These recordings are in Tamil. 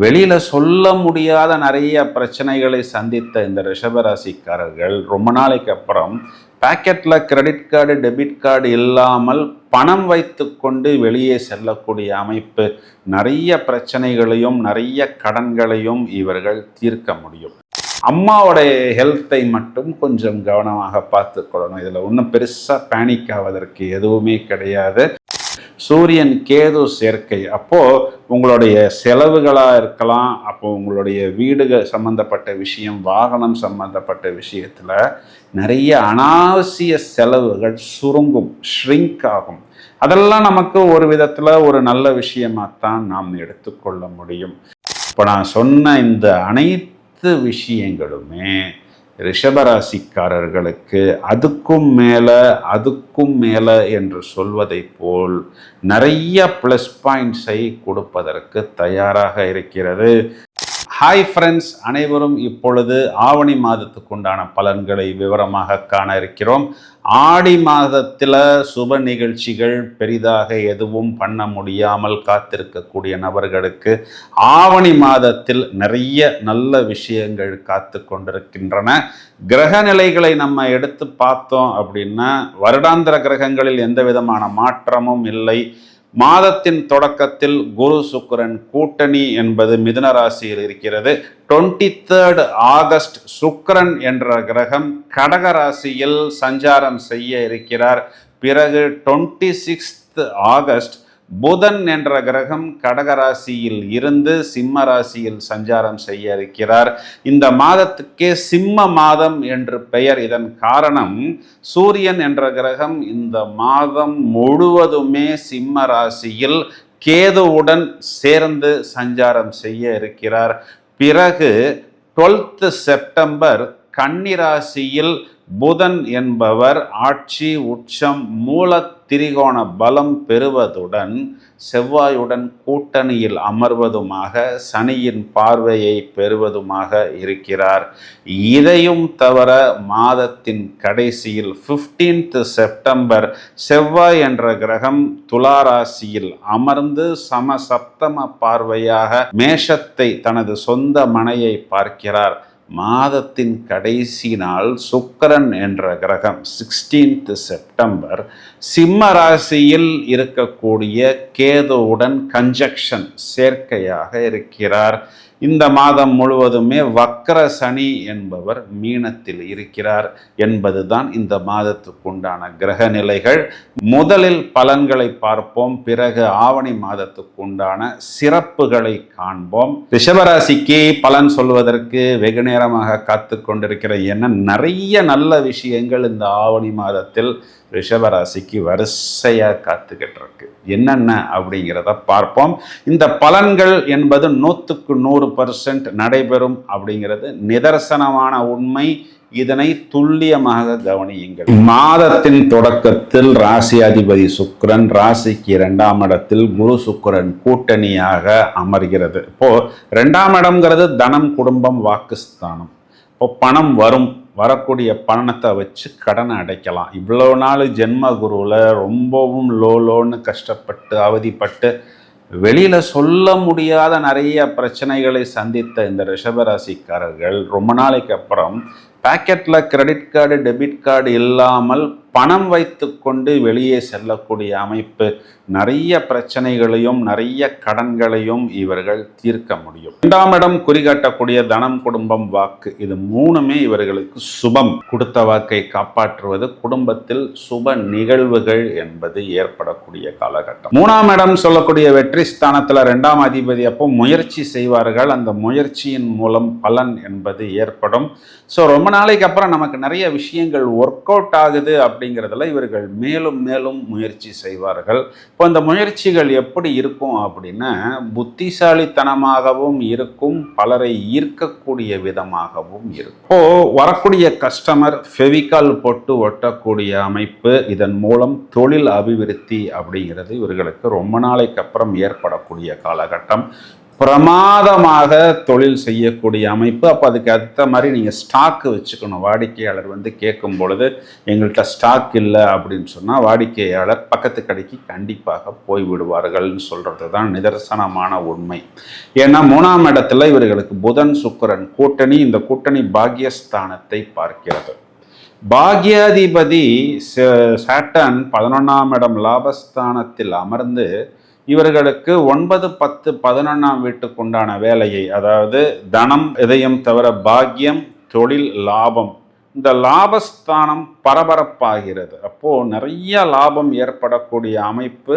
வெளியில் சொல்ல முடியாத நிறைய பிரச்சனைகளை சந்தித்த இந்த ரிஷபராசிக்காரர்கள் ரொம்ப நாளைக்கு அப்புறம் பேக்கெட்டில் கிரெடிட் கார்டு டெபிட் கார்டு இல்லாமல் பணம் வைத்துக்கொண்டு வெளியே செல்லக்கூடிய அமைப்பு நிறைய பிரச்சனைகளையும் நிறைய கடன்களையும் இவர்கள் தீர்க்க முடியும். அம்மாவோடைய ஹெல்த்தை மட்டும் கொஞ்சம் கவனமாக பார்த்துக்கொள்ளணும் இதில் ஒன்றும் பெருசாக பேனிக் ஆவதற்கு எதுவுமே கிடையாது. சூரியன் கேது சேர்க்கை. அப்போ உங்களுடைய செலவுகளாக இருக்கலாம் அப்போ உங்களுடைய வீடுகள் சம்பந்தப்பட்ட விஷயம் வாகனம் சம்பந்தப்பட்ட விஷயத்தில் நிறைய அனாவசிய செலவுகள் சுருங்கும் ஷ்ரிங்க் ஆகும். அதெல்லாம் நமக்கு ஒரு விதத்தில் ஒரு நல்ல விஷயமாத்தான் நாம் எடுத்துக்கொள்ள முடியும். இப்போ நான் சொன்ன இந்த அனைத்து விஷயங்களுமே ரிஷபராசிக்காரர்களுக்கு அதுக்கும் மேலே அதுக்கும் மேலே என்று சொல்வதை போல் நிறைய ப்ளஸ் பாயிண்ட்ஸை கொடுப்பதற்கு தயாராக இருக்கிறது. ஹாய் ஃப்ரெண்ட்ஸ் அனைவரும் இப்பொழுது ஆவணி மாதத்துக்கு உண்டான பலன்களை விவரமாக காண இருக்கிறோம். ஆடி மாதத்தில் சுப நிகழ்ச்சிகள் பெரிதாக எதுவும் பண்ண முடியாமல் காத்திருக்கக்கூடிய நபர்களுக்கு ஆவணி மாதத்தில் நிறைய நல்ல விஷயங்கள் காத்து கொண்டிருக்கின்றன. கிரக நிலைகளை நம்ம எடுத்து பார்த்தோம் அப்படின்னா வருடாந்திர கிரகங்களில் எந்த விதமான மாற்றமும் இல்லை. மாதத்தின் தொடக்கத்தில் குரு சுக்கரன் கூட்டணி என்பது மிதுன ராசியில் இருக்கிறது. டுவெண்ட்டி தேர்ட் ஆகஸ்ட் சுக்கரன் என்ற கிரகம் கடக ராசியில் சஞ்சாரம் செய்ய இருக்கிறார். பிறகு டுவெண்ட்டி சிக்ஸ்த் ஆகஸ்ட் புதன் என்ற கிரகம் கடகராசியில் இருந்து சிம்ம ராசியில் சஞ்சாரம் செய்ய இருக்கிறார். இந்த மாதத்துக்கே சிம்ம மாதம் என்று பெயர். இதன் காரணம் சூரியன் என்ற கிரகம் இந்த மாதம் முழுவதுமே சிம்ம ராசியில் கேதுவுடன் சேர்ந்து சஞ்சாரம் செய்ய இருக்கிறார். பிறகு டுவெல்த் செப்டம்பர் கன்னிராசியில் புதன் என்பவர் ஆட்சி உச்சம் மூல திரிகோண பலம் பெறுவதுடன் செவ்வாயுடன் கூட்டணியில் அமர்வதுமாக சனியின் பார்வையை பெறுவதுமாக இருக்கிறார். இதையும் தவிர மாதத்தின் கடைசியில் ஃபிஃப்டீன்த் செப்டம்பர் செவ்வாய் என்ற கிரகம் துளாராசியில் அமர்ந்து சம சப்தம பார்வையாக மேஷத்தை தனது சொந்த மனையை பார்க்கிறார். மாதத்தின் கடைசி நாள் சுக்கரன் என்ற கிரகம் சிக்ஸ்டீன்த் செப்டம்பர் சிம்ம ராசியில் இருக்கக்கூடிய கேதுவுடன் கன்ஜக்ஷன் சேர்க்கையாக இருக்கிறார். இந்த மாதம் முழுவதுமே வக்கர சனி என்பவர் மீனத்தில் இருக்கிறார் என்பதுதான் இந்த மாதத்துக்குண்டான கிரக நிலைகள். முதலில் பலன்களை பார்ப்போம் பிறகு ஆவணி மாதத்துக்குண்டான சிறப்புகளை காண்போம். ரிஷபராசிக்கு பலன் சொல்வதற்கு வெகு நேரமாக காத்து கொண்டிருக்கிற என்ன நிறைய நல்ல விஷயங்கள் இந்த ஆவணி மாதத்தில் ரிஷபராசிக்கு வரிசையாக காத்துக்கிட்டு இருக்கு என்னென்ன அப்படிங்கிறத பார்ப்போம். இந்த பலன்கள் என்பது நூற்றுக்கு நூறு பர்சன்ட் நடைபெறும் அப்படிங்கிறது நிதர்சனமான உண்மை. இதனை துல்லியமாக கவனியுங்கள். மாதத்தின் தொடக்கத்தில் ராசி அதிபதி ராசிக்கு இரண்டாம் இடத்தில் குரு சுக்கரன் கூட்டணியாக அமர்கிறது. இப்போ ரெண்டாம் இடம்ங்கிறது தனம் குடும்பம் வாக்குஸ்தானம். இப்போ பணம் வரும். வரக்கூடிய பணத்தை வச்சு கடனை அடைக்கலாம். இவ்வளோ நாள் ஜென்ம குருவில் ரொம்பவும் லோ லோன்னு கஷ்டப்பட்டு அவதிப்பட்டு வெளியில் சொல்ல முடியாத நிறைய பிரச்சனைகளை சந்தித்த இந்த ரிஷபராசிக்காரர்கள் ரொம்ப நாளைக்கு அப்புறம் பாக்கெட்டில் கிரெடிட் கார்டு டெபிட் கார்டு இல்லாமல் பணம் வைத்துக்கொண்டு வெளியே செல்லக்கூடிய அமைப்பு நிறைய பிரச்சனைகளையும் நிறைய கடன்களையும் இவர்கள் தீர்க்க முடியும். இரண்டாம் இடம் குறிகாட்டக்கூடிய தனம் குடும்பம் வாக்கு. இது மூணுமே இவர்களுக்கு சுபம். கொடுத்த வாக்கை காப்பாற்றுவது குடும்பத்தில் சுப நிகழ்வுகள் என்பது ஏற்படக்கூடிய காலகட்டம். மூணாம் இடம் சொல்லக்கூடிய வெற்றி ஸ்தானத்தில் ரெண்டாம் அதிபதி அப்போ முயற்சி செய்வார்கள். அந்த முயற்சியின் மூலம் பலன் என்பது ஏற்படும். ஸோ ரொம்ப நாளைக்கு அப்புறம் நமக்கு நிறைய விஷயங்கள் ஒர்க் அவுட் ஆகுது அப்படிங்கிறதுல இவர்கள் மேலும் மேலும் முயற்சி செய்வார்கள். இப்போ இந்த முயற்சிகள் எப்படி இருக்கும் அப்படின்னா புத்திசாலித்தனமாகவும் இருக்கும் பலரை ஈர்க்கக்கூடிய விதமாகவும் இருக்கும். இப்போ வரக்கூடிய கஸ்டமர் ஃபெவிகால் போட்டு ஒட்டக்கூடிய அமைப்பு இதன் மூலம் தொழில் அபிவிருத்தி அப்படிங்கிறது இவர்களுக்கு ரொம்ப நாளைக்கு அப்புறம் ஏற்படக்கூடிய காலகட்டம். பிரமாதமாக தொழில் செய்யக்கூடிய அமைப்பு. அப்போ அதுக்கு அடுத்த மாதிரி நீங்கள் ஸ்டாக்கு வச்சுக்கணும். வாடிக்கையாளர் வந்து கேட்கும் பொழுது எங்கள்கிட்ட ஸ்டாக் இல்லை அப்படின்னு சொன்னால் வாடிக்கையாளர் பக்கத்து கடைக்கு கண்டிப்பாக போய் விடுவார்கள்னு சொல்கிறது தான் நிதர்சனமான உண்மை. ஏன்னா மூணாம் இடத்துல இவர்களுக்கு புதன் சுக்கிரன் கூட்டணி இந்த கூட்டணி பாக்கியஸ்தானத்தை பார்க்கிறது. பாக்யாதிபதி சாட்டன் பதினொன்றாம் இடம் லாபஸ்தானத்தில் அமர்ந்து இவர்களுக்கு ஒன்பது பத்து பதினொன்றாம் வீட்டுக்குண்டான வேலையை அதாவது தனம் இதயம் தவிர பாக்கியம் தொழில் லாபம் இந்த லாபஸ்தானம் பரபரப்பாகிறது. அப்போ நிறைய லாபம் ஏற்படக்கூடிய அமைப்பு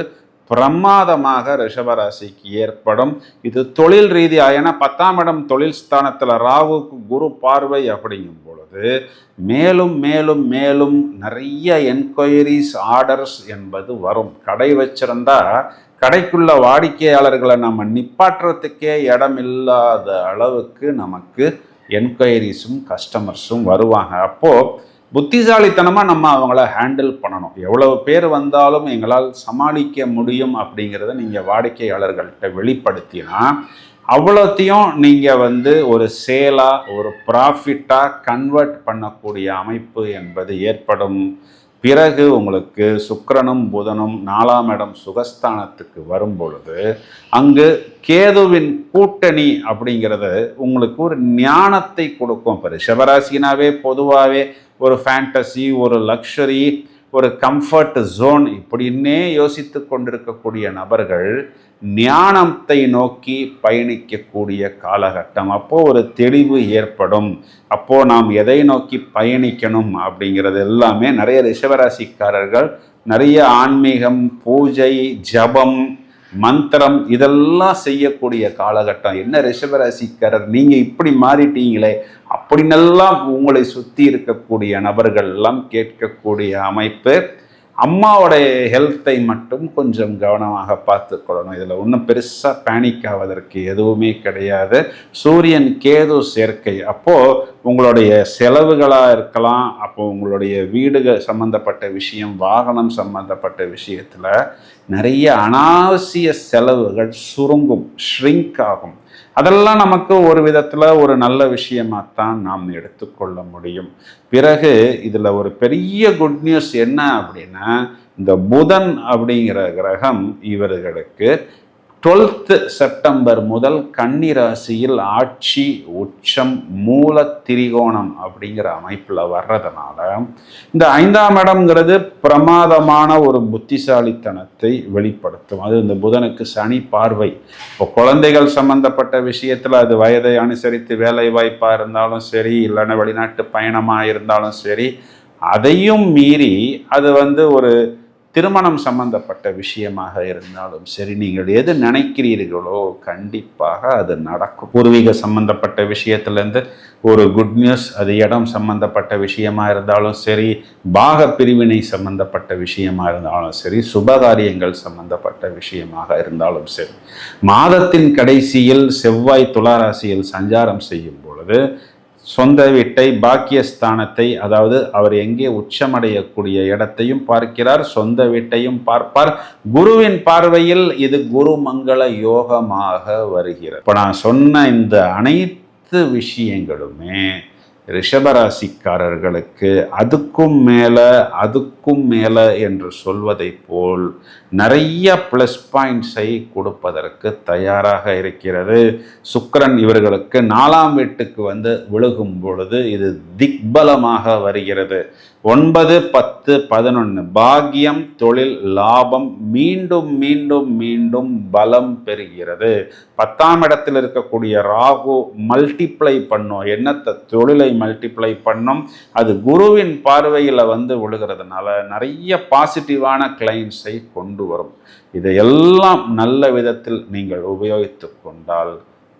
பிரமாதமாக ரிஷபராசிக்கு ஏற்படும். இது தொழில் ரீதியாக ஏன்னா பத்தாம் இடம் தொழில் ஸ்தானத்தில் ராகுக்கு குரு பார்வை அப்படிங்கும் பொழுது மேலும் மேலும் மேலும் நிறைய என்கொயரிஸ் ஆர்டர்ஸ் என்பது வரும். கடை வச்சிருந்தா கடைக்குள்ள வாடிக்கையாளர்களை நம்ம நிப்பாட்டுறதுக்கே இடம் இல்லாத அளவுக்கு நமக்கு என்கொயரிஸும் கஸ்டமர்ஸும் வருவாங்க. அப்போது புத்திசாலித்தனமாக நம்ம அவங்கள ஹேண்டில் பண்ணணும். எவ்வளவு பேர் வந்தாலும் எங்களால் சமாளிக்க முடியும் அப்படிங்கிறத நீங்கள் வாடிக்கையாளர்கள்ட்ட வெளிப்படுத்தினா அவ்வளோத்தையும் நீங்கள் வந்து ஒரு சேலாக ஒரு ப்ராஃபிட்டாக கன்வெர்ட் பண்ணக்கூடிய அமைப்பு என்பது ஏற்படும். பிறகு உங்களுக்கு சுக்கிரனும் புதனும் நாலாம் இடம் சுகஸ்தானத்துக்கு வரும் பொழுது அங்கு கேதுவின் கூட்டணி அப்படிங்கிறது உங்களுக்கு ஒரு ஞானத்தை கொடுக்கும். இப்போ ரிஷபராசினாவே பொதுவாகவே ஒரு ஃபேண்டசி ஒரு லக்ஷரி ஒரு கம்ஃபர்ட் ஜோன் இப்படின்னே யோசித்து கொண்டிருக்கக்கூடிய நபர்கள் ஞானத்தை நோக்கி பயணிக்கக்கூடிய காலகட்டம். அப்போது ஒரு தெளிவு ஏற்படும். அப்போது நாம் எதை நோக்கி பயணிக்கணும் அப்படிங்கிறது எல்லாமே நிறைய ரிஷவராசிக்காரர்கள் நிறைய ஆன்மீகம் பூஜை ஜபம் மந்திரம் இதெல்லாம் செய்யக்கூடிய காலகட்டம். என்ன ரிஷபராசிக்காரர் நீங்கள் இப்படி மாறிட்டீங்களே அப்படின்னெல்லாம் உங்களை சுற்றி இருக்கக்கூடிய நபர்கள் எல்லாம் கேட்கக்கூடிய அமைப்பு அம்மாவோடைய ஹெல்த்தை மட்டும் கொஞ்சம் கவனமாக பார்த்துக்கொள்ளணும். இதில் ஒன்றும் பெருசாக பேனிக் ஆவதற்கு எதுவுமே கிடையாது. சூரியன் கேது சேர்க்கை. அப்போது உங்களுடைய செலவுகளாக இருக்கலாம் அப்போ உங்களுடைய வீடுகள் சம்மந்தப்பட்ட விஷயம் வாகனம் சம்மந்தப்பட்ட விஷயத்தில் நிறைய அனாவசிய செலவுகள் சுருங்கும் ஷ்ரிங்க் ஆகும். அதெல்லாம் நமக்கு ஒரு விதத்தில் ஒரு நல்ல விஷயமாகத்தான் நாம் எடுத்துக்கொள்ள முடியும். பிறகு இதில் ஒரு பெரிய குட் நியூஸ் என்ன அப்படின்னா இந்த புதன் அப்படிங்கிற கிரகம் இவர்களுக்கு டுவெல்த்து செப்டம்பர் முதல் கன்னிராசியில் ஆட்சி உச்சம் மூல திரிகோணம் அப்படிங்கிற அமைப்பில் வர்றதுனால இந்த ஐந்தாம் இடம்ங்கிறது பிரமாதமான ஒரு புத்திசாலித்தனத்தை வெளிப்படுத்தும். அது இந்த புதனுக்கு சனி பார்வை. இப்போ குழந்தைகள் சம்பந்தப்பட்ட விஷயத்தில் அது வயதை அனுசரித்து வேலை வாய்ப்பாக இருந்தாலும் சரி இல்லைன்னா வெளிநாட்டு பயணமாக இருந்தாலும் சரி அதையும் மீறி அது வந்து ஒரு திருமணம் சம்பந்தப்பட்ட விஷயமாக இருந்தாலும் சரி நீங்கள் எது நினைக்கிறீர்களோ கண்டிப்பாக அது நடக்கும். பூர்வீக சம்பந்தப்பட்ட விஷயத்துலேருந்து ஒரு குட் நியூஸ் அது இடம் சம்பந்தப்பட்ட விஷயமா இருந்தாலும் சரி பாக பிரிவினை சம்பந்தப்பட்ட விஷயமா இருந்தாலும் சரி சுபகாரியங்கள் சம்பந்தப்பட்ட விஷயமாக இருந்தாலும் சரி மாதத்தின் கடைசியில் செவ்வாய் துளாராசியில் சஞ்சாரம் செய்யும் பொழுது சொந்த வீட்டை பாக்கியஸ்தானத்தை அதாவது அவர் எங்கே உச்சமடையக்கூடிய இடத்தையும் பார்க்கிறார் சொந்த வீட்டையும் பார்ப்பார். குருவின் பார்வையில் இது குரு மங்கள யோகமாக வருகிறது. இப்போ நான் சொன்ன இந்த அனைத்து விஷயங்களுமே ரிஷபராசிக்காரர்களுக்கு அதுக்கும் மேலே அதுக்கும் மேலே என்று சொல்வதை போல் நிறைய ப்ளஸ் பாயிண்ட்ஸை கொடுப்பதற்கு தயாராக இருக்கிறது. சுக்கரன் இவர்களுக்கு நாலாம் வீட்டுக்கு வந்து விழுகும் பொழுது இது திக்பலமாக வருகிறது. ஒன்பது பத்து பதினொன்று பாக்கியம் தொழில் லாபம் மீண்டும் மீண்டும் மீண்டும் பலம் பெறுகிறது. பத்தாம் இடத்தில் இருக்கக்கூடிய ராகு மல்டிப்ளை பண்ணும் என்னத்தை தொழிலை மல்டிப்ளை பண்ணும். அது குருவின் பார்வையில் வந்து விழுகிறதுனால நிறைய பாசிட்டிவான கிளைண்ட்ஸை கொண்டு வரும். இதையெல்லாம் நல்ல விதத்தில் நீங்கள் உபயோகித்து கொண்டால்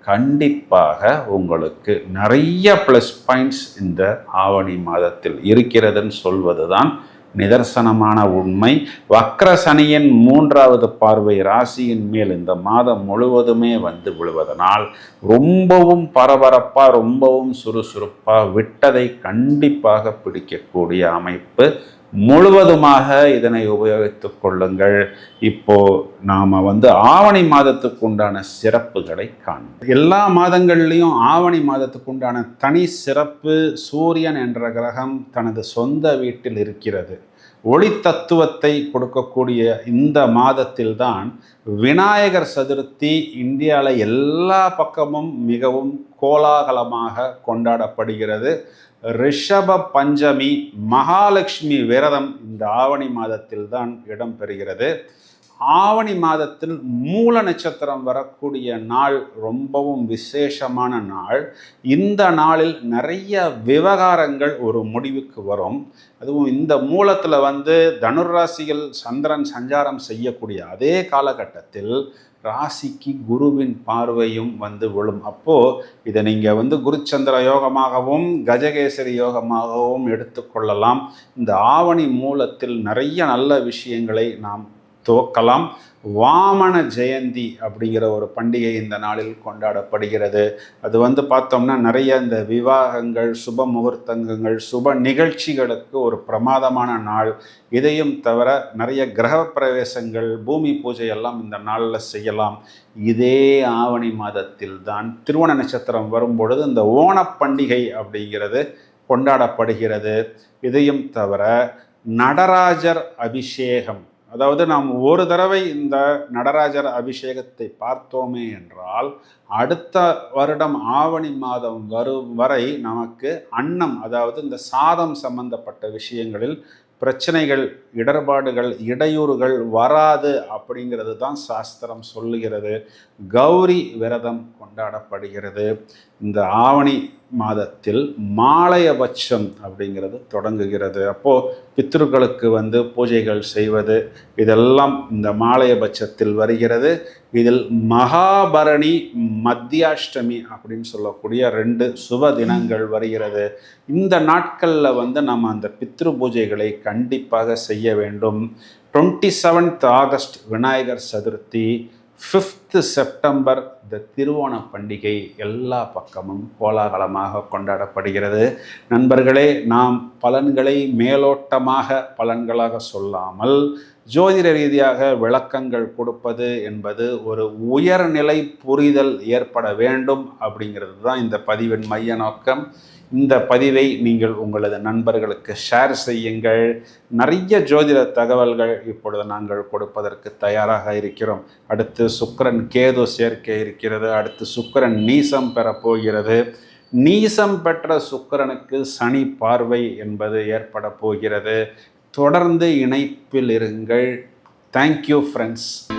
கண்டிப்பாக உங்களுக்கு நிறைய ப்ளஸ் பாயிண்ட்ஸ் இந்த ஆவணி மாதத்தில் இருக்கிறதுன்னு சொல்வது தான் நிதர்சனமான உண்மை. வக்ர சனியின் மூன்றாவது பார்வை ராசியின் மேல் இந்த மாதம் முழுவதுமே வந்து விழுவதனால் ரொம்பவும் பரபரப்பாக ரொம்பவும் சுறுசுறுப்பாக விட்டதை கண்டிப்பாக பிடிக்கக்கூடிய அமைப்பு. முழுவதுமாக இதனை உபயோகித்து கொள்ளுங்கள். இப்போ நாம் வந்து ஆவணி மாதத்துக்கு உண்டான சிறப்புகளை காண்போம். எல்லா மாதங்கள்லேயும் ஆவணி மாதத்துக்கு உண்டான தனி சிறப்பு சூரியன் என்ற கிரகம் தனது சொந்த வீட்டில் இருக்கிறது. ஒளி தத்துவத்தை கொடுக்கக்கூடிய இந்த மாதத்தில்தான் விநாயகர் சதுர்த்தி இந்தியாவில் எல்லா பக்கமும் மிகவும் கோலாகலமாக கொண்டாடப்படுகிறது. ரிஷப பஞ்சமி மகாலட்சுமி விரதம் இந்த ஆவணி மாதத்தில் தான் இடம்பெறுகிறது. ஆவணி மாதத்தில் மூல நட்சத்திரம் வரக்கூடிய நாள் ரொம்பவும் விசேஷமான நாள். இந்த நாளில் நிறைய விவகாரங்கள் ஒரு முடிவுக்கு வரும். அதுவும் இந்த மூலத்தில் வந்து தனுராசிகள் சந்திரன் சஞ்சாரம் செய்யக்கூடிய அதே காலகட்டத்தில் ராசிக்கு குருவின் பார்வையும் வந்து விழும். அப்போது இதை நீங்கள் வந்து குருச்சந்திர யோகமாகவும் கஜகேசரி யோகமாகவும் எடுத்துக்கொள்ளலாம் இந்த ஆவணி மூலத்தில் நிறைய நல்ல விஷயங்களை நாம் துவக்கலாம் வாமன ஜெயந்தி அப்படிங்கிற ஒரு பண்டிகை இந்த நாளில் கொண்டாடப்படுகிறது. அது வந்து பார்த்தோம்னா நிறைய இந்த விவாகங்கள் சுப முகூர்த்தங்கள் சுப நிகழ்ச்சிகளுக்கு ஒரு பிரமாதமான நாள். இதையும் தவிர நிறைய கிரக பிரவேசங்கள் பூமி பூஜை எல்லாம் இந்த நாளில் செய்யலாம். இதே ஆவணி மாதத்தில் தான் திருவண நட்சத்திரம் வரும்பொழுது இந்த ஓணப்பண்டிகை அப்படிங்கிறது கொண்டாடப்படுகிறது. இதையும் தவிர நடராஜர் அபிஷேகம் அதாவது நாம் ஒரு தடவை இந்த நடராஜர் அபிஷேகத்தை பார்த்தோமே என்றால் அடுத்த வருடம் ஆவணி மாதம் வரும் வரை நமக்கு அன்னம் அதாவது இந்த சாதம் சம்பந்தப்பட்ட விஷயங்களில் பிரச்சனைகள் இடர்பாடுகள் இடையூறுகள் வராது அப்படிங்கிறது தான் சாஸ்திரம் சொல்லுகிறது. கௌரி விரதம் கொண்டாடப்படுகிறது. இந்த ஆவணி மாதத்தில் மாலையபட்சம் அப்படிங்கிறது தொடங்குகிறது. அப்போது பித்ருக்களுக்கு வந்து பூஜைகள் செய்வது இதெல்லாம் இந்த மாலையபட்சத்தில் வருகிறது. இதில் மகாபரணி மத்தியாஷ்டமி அப்படின்னு சொல்லக்கூடிய ரெண்டு சுப தினங்கள் வருகிறது. இந்த நாட்களில் வந்து நம்ம அந்த பித்ரு பூஜைகளை கண்டிப்பாக செய்ய வேண்டும். Twenty seventh August Vinayagar Chaturthi fifth September இந்த திருவோண பண்டிகை எல்லா பக்கமும் கோலாகலமாக கொண்டாடப்படுகிறது. நண்பர்களே நாம் பலன்களை மேலோட்டமாக பலன்களாக சொல்லாமல் ஜோதிட ரீதியாக விளக்கங்கள் கொடுப்பது என்பது ஒரு உயர்நிலை புரிதல் ஏற்பட வேண்டும் அப்படிங்கிறது தான் இந்த பதிவின் மைய நோக்கம். இந்த பதிவை நீங்கள் உங்களது நண்பர்களுக்கு ஷேர் செய்யுங்கள். நிறைய ஜோதிட தகவல்கள் இப்பொழுது நாங்கள் கொடுப்பதற்கு தயாராக இருக்கிறோம். அடுத்து சுக்கரன் கேது சேர்க்கை இருக்கிறது. அடுத்து சுக்கரன் நீசம் பெறப்போகிறது நீசம் பெற்ற சுக்கரனுக்கு சனி பார்வை என்பது ஏற்பட போகிறது. தொடர்ந்து இணைப்பில் இருங்கள். Thank you friends